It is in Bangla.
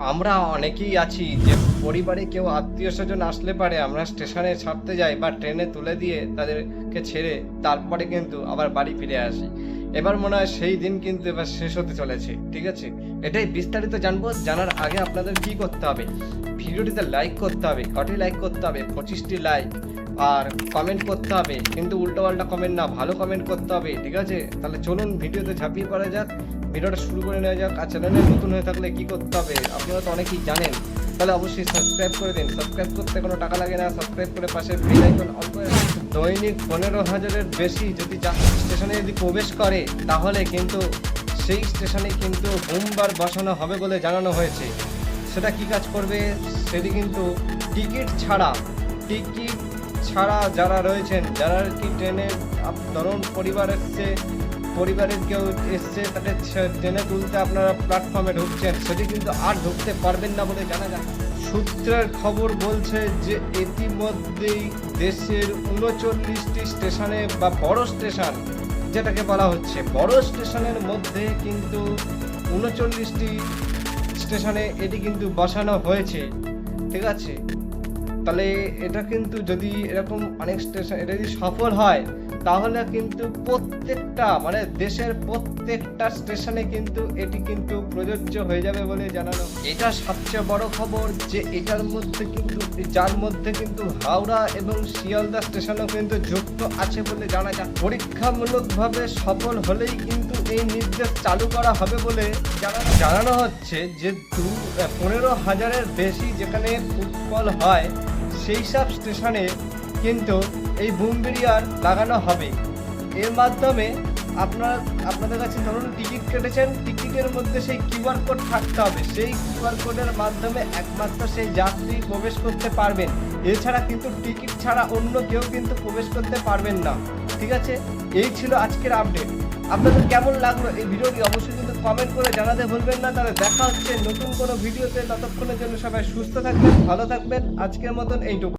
আমরা অনেকেই আছি যে পরিবারে কেউ আত্মীয় স্বজন আসলে পারে, আমরা স্টেশনে ছাড়তে যাই বা ট্রেনে তুলে দিয়ে তাদেরকে ছেড়ে তারপরে কিন্তু আবার বাড়ি ফিরে আসি। এবার মনে হয় সেই দিন কিন্তু এবার শেষ হতে চলেছে, ঠিক আছে? এটাই বিস্তারিত জানব, জানার আগে আপনাদের কি করতে হবে? ভিডিওটিতে লাইক করতে হবে, কটি লাইক করতে হবে? পঁচিশটি লাইক আর কমেন্ট করতে হবে, কিন্তু উল্টোপাল্টা কমেন্ট না, ভালো কমেন্ট করতে হবে, ঠিক আছে? তাহলে চলুন ভিডিওতে ঝাঁপিয়ে পড়া যাক। ভিডিওটা শুরু করে নেওয়া যাক। আর চ্যানেলে নতুন হয়ে থাকলে কি করতে হবে? আপনারা তো অনেকেই জানেন। তাহলে অবশ্যই সাবস্ক্রাইব করে দিন। সাবস্ক্রাইব করতে কোনো টাকা লাগে না। সাবস্ক্রাইব করে পাশে বেল আইকন অন করে দৈনিক পনেরো হাজারের বেশি যদি স্টেশনে যদি প্রবেশ করে, তাহলে কিন্তু সেই স্টেশনে কিন্তু বুমবার বসানো হবে বলে জানানো হয়েছে। সেটা কি কাজ করবে? সেটি কিন্তু টিকিট ছাড়া টিকিট ছাড়া যারা রয়েছেন, যারা কি ট্রেনে ধরুন পরিবার এসছে পরিবারের কেউ এসছে, তাদের ট্রেনে তুলতে আপনারা প্ল্যাটফর্মে ঢুকছেন, সেটি কিন্তু আর ঢুকতে পারবেন না বলে জানা যায়। সূত্রের খবর বলছে যে, ইতিমধ্যেই দেশের উনচল্লিশটি স্টেশনে বা বড় স্টেশন, যেটাকে বলা হচ্ছে, বড় স্টেশনের মধ্যে কিন্তু উনচল্লিশটি স্টেশনে এটি কিন্তু বসানো হয়েছে। ঠিক আছে? তাহলে এটা কিন্তু যদি এরকম অনেক স্টেশন এটা যদি সফল হয় তাহলে কিন্তু প্রত্যেকটা মানে দেশের প্রত্যেকটা স্টেশনে কিন্তু এটি কিন্তু প্রযোজ্য হয়ে যাবে বলে জানানো এটা সবচেয়ে বড় খবর যে এটার মধ্যে কিন্তু, যার মধ্যে কিন্তু হাওড়া এবং শিয়ালদা স্টেশনও কিন্তু যুক্ত আছে বলে জানা যায়। পরীক্ষামূলকভাবে সফল হলেই কিন্তু এই নির্দেশ চালু করা হবে বলে জানানো জানানো হচ্ছে যে দু পনেরো হাজারের বেশি যেখানে ফুটবল হয়, সেই সব স্টেশনে কিন্তু এই বুম ব্যারিয়ার লাগানো হবে। এর মাধ্যমে আপনার, আপনাদের কাছে ধরুন টিকিট কেটেছেন, টিকিটের মধ্যে সেই কিউআর কোড থাকতে হবে। সেই কিউআর কোডের মাধ্যমে একমাত্র সেই যাত্রী প্রবেশ করতে পারবেন। এছাড়া কিন্তু টিকিট ছাড়া অন্য কেউ কিন্তু প্রবেশ করতে পারবেন না। ঠিক আছে? এই ছিল আজকের আপডেট। আপনাদের কেমন লাগল এই ভিডিওটি অবশ্যই কিন্তু কমেন্ট করে জানাতে ভুলবেন না। তাহলে দেখা হচ্ছে নতুন কোনো ভিডিওতে। ততক্ষণের জন্য সবাই সুস্থ থাকবেন, ভালো থাকবেন। আজকের মতন এইটুকু।